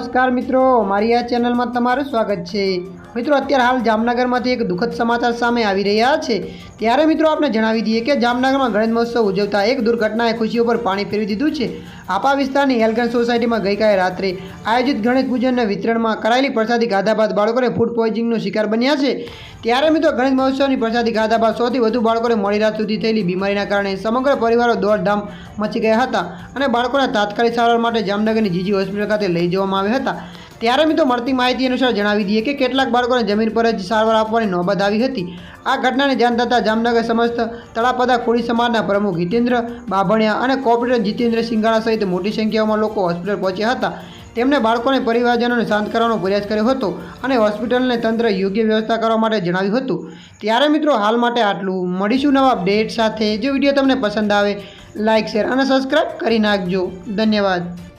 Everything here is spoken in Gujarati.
નમસ્કાર મિત્રો મારી આ ચેનલમાં તમારું સ્વાગત છે. મિત્રો, અત્યારે હાલ જામનગરમાંથી એક દુઃખદ સમાચાર સામે આવી રહ્યા છે. ત્યારે મિત્રો આપણે જણાવી દઈએ કે જામનગરમાં ગણેશ મહોત્સવ ઉજવતા એક દુર્ઘટનાએ ખુશીઓ પર પાણી ફેરવી દીધું છે. આપા વિસ્તારની હેલગન સોસાયટીમાં ગઈકાલે રાત્રે આયોજિત ગણેશ પૂજનના વિતરણમાં કરાયેલી પ્રસાદી ખાધા બાદ બાળકોને ફૂડ પોઈઝનિંગનો શિકાર બન્યા છે. ત્યારે મિત્રો, ગણેશ મહોત્સવની પ્રસાદી ખાધા બાદ સૌથી વધુ બાળકોને મોડી રાત સુધી થયેલી બીમારીના કારણે સમગ્ર પરિવારો દોડધામ મચી ગયા હતા અને બાળકોને તાત્કાલિક સારવાર માટે જામનગરની જીજી હોસ્પિટલ ખાતે લઈ જવામાં આવ્યા હતા. ત્યારે મિત્રો મળતી માહિતી અનુસાર જણાવી દઈએ કે કેટલાક બાળકોને જમીન પર જ સારવાર આપવાની નોબત આવી હતી. આ ઘટનાને ધ્યાન થતાં જામનગર સમસ્ત તળાપદા કોળી સમાજના પ્રમુખ હિતેન્દ્ર બાભણિયા અને કોર્પોરેટર જીતેન્દ્ર સિંગાળા સહિત મોટી સંખ્યામાં લોકો હોસ્પિટલ પહોંચ્યા હતા. તેમણે બાળકોને પરિવારજનોને શાંત કરવાનો પ્રયાસ કર્યો હતો અને હોસ્પિટલને તંત્ર યોગ્ય વ્યવસ્થા કરવા માટે જણાવ્યું હતું. ત્યારે મિત્રો હાલ માટે આટલું. મળીશું નવા અપડેટ સાથે. જો વીડિયો તમને પસંદ આવે લાઇક શેર અને સબસ્ક્રાઈબ કરી નાખજો. ધન્યવાદ.